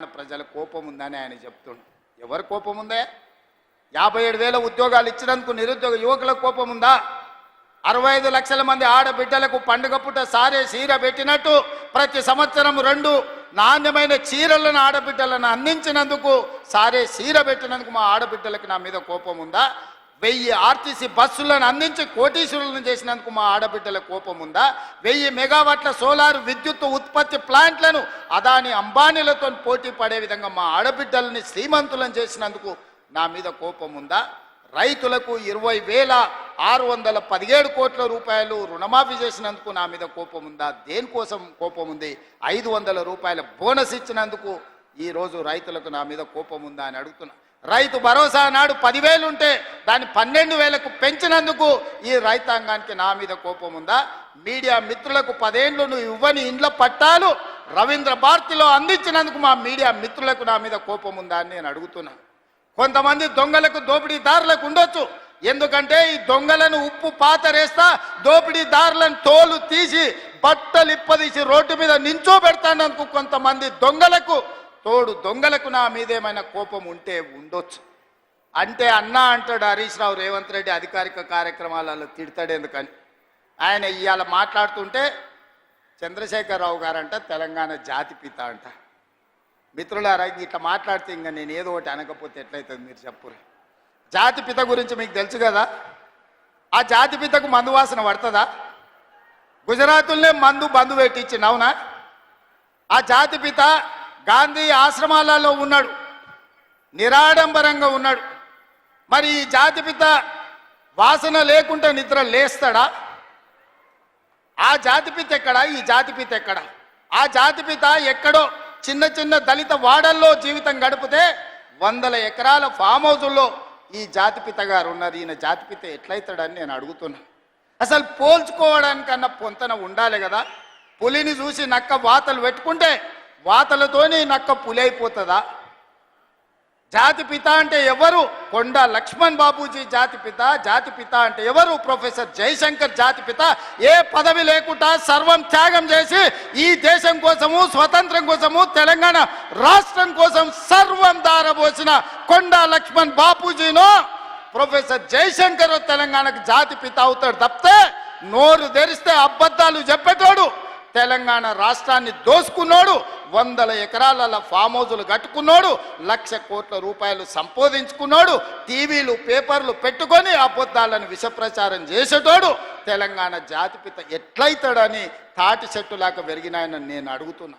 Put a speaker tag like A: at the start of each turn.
A: ప్రజల కోపం ఉందని ఆయన చెప్తుండు. ఎవరి కోపం ఉందే? యాభై ఏడు వేల ఉద్యోగాలు ఇచ్చినందుకు నిరుద్యోగ యువకుల కోపం ఉందా? అరవై ఐదు లక్షల మంది ఆడబిడ్డలకు పండుగ పుట్ట సారే చీర పెట్టినట్టు ప్రతి సంవత్సరం రెండు నాణ్యమైన చీరలను ఆడబిడ్డలను అందించినందుకు సారే చీర పెట్టినందుకు మా ఆడబిడ్డలకు నా మీద కోపం ఉందా? వెయ్యి ఆర్టీసీ బస్సులను అందించి కోటీశ్వరులను చేసినందుకు మా ఆడబిడ్డల కోపం ఉందా వెయ్యి మెగావాట్ల సోలార్ విద్యుత్ ఉత్పత్తి ప్లాంట్లను అదాని అంబానీలతో పోటీ పడే విధంగా మా ఆడబిడ్డలని శ్రీమంతులను చేసినందుకు నా మీద కోపం ఉందా రైతులకు ఇరవై వేల ఆరు వందల పదిహేడు కోట్ల రూపాయలు రుణమాఫీ చేసినందుకు నా మీద కోపం ఉందా దేనికోసం కోపం ఉంది ఐదు వందల రూపాయల బోనస్ ఇచ్చినందుకు ఈరోజు రైతులకు నా మీద కోపం ఉందా అని అడుగుతున్నా. రైతు భరోసా నాడు పదివేలు ఉంటే దాన్ని పన్నెండు వేలకు పెంచినందుకు ఈ రైతాంగానికి నా మీద కోపం ఉందా? మీడియా మిత్రులకు పదేండ్లు నువ్వు ఇవ్వని ఇండ్ల పట్టాలు రవీంద్ర భారతిలో అందించినందుకు మా మీడియా మిత్రులకు నా మీద కోపం ఉందా అని నేను అడుగుతున్నా. కొంతమంది దొంగలకు దోపిడీదారులకు ఉండొచ్చు. ఎందుకంటే ఈ దొంగలను ఉప్పు పాతరేస్తా దోపిడీదారులను తోలు తీసి బట్టలు ఇప్పదీసి రోడ్డు మీద నించో పెడతానందుకు కొంతమంది దొంగలకు తోడు దొంగలకు నా మీద ఏమైనా కోపం ఉంటే ఉండొచ్చు. అంటే అన్నా అంటాడు హరీష్ రావు రేవంత్ రెడ్డి అధికారిక కార్యక్రమాలలో తిడతాడు ఎందుకని? ఆయన ఇవాళ మాట్లాడుతుంటే చంద్రశేఖరరావు గారంట తెలంగాణ జాతిపిత అంట. మిత్రులారా ఇట్లా మాట్లాడితే ఇంకా నేను ఏదో ఒకటి అనకపోతే ఎట్లయితుంది మీరు చెప్పురు జాతిపిత గురించి మీకు తెలుసు కదా? ఆ జాతిపితకు మందు వాసన పడుతుందా? గుజరాతుల్నే మందు బంధు పెట్టించింది అవునా? ఆ జాతిపిత గాంధీ ఆశ్రమాలలో ఉన్నాడు. నిరాడంబరంగా ఉన్నాడు. మరి ఈ జాతిపిత వాసన లేకుండా నిద్ర లేస్తాడా? ఆ జాతిపిత ఎక్కడ? ఈ జాతిపిత ఎక్కడ? ఆ జాతిపిత ఎక్కడో చిన్న చిన్న దళిత వాడల్లో జీవితం గడిపితే వందల ఎకరాల ఫామ్ హౌజుల్లో ఈ జాతిపిత గారు ఉన్నారు. ఈయన జాతిపిత ఎట్లయితాడని నేను అడుగుతున్నా. అసలు పోల్చుకోవడానికన్నా పొంతన ఉండాలి కదా. పులిని చూసి నక్క వాతలు పెట్టుకుంటే వాతలతోని నక్క పులి అయిపోతుందా జాతి పిత అంటే ఎవరు? కొండ లక్ష్మణ్ బాబూజీ జాతి పిత జాతి పిత అంటే ఎవరు? ప్రొఫెసర్ జయశంకర్ జాతి పిత. ఏ పదవి లేకుండా సర్వం త్యాగం చేసి ఈ దేశం కోసము స్వతంత్రం కోసము తెలంగాణ రాష్ట్రం కోసం సర్వం దారబోసిన కొండ లక్ష్మణ్ బాపూజీను ప్రొఫెసర్ జయశంకర్ తెలంగాణకు జాతి పిత అవుతాడు తప్పితే నోరు తెరిస్తే అబద్ధాలు చెప్పేటోడు. తెలంగాణ రాష్ట్రాన్ని దోసుకున్నాడు వందల ఎకరాల ఫామ్ హౌజులు కట్టుకున్నాడు లక్ష కోట్ల రూపాయలు సంపాదించుకున్నాడు టీవీలు పేపర్లు పెట్టుకొని అబద్ధాలను విషప్రచారం చేసేటోడు తెలంగాణ జాతిపిత ఎట్లయితాడని తాటి చెట్టులాగా పెరిగినాయని నేను అడుగుతున్నా.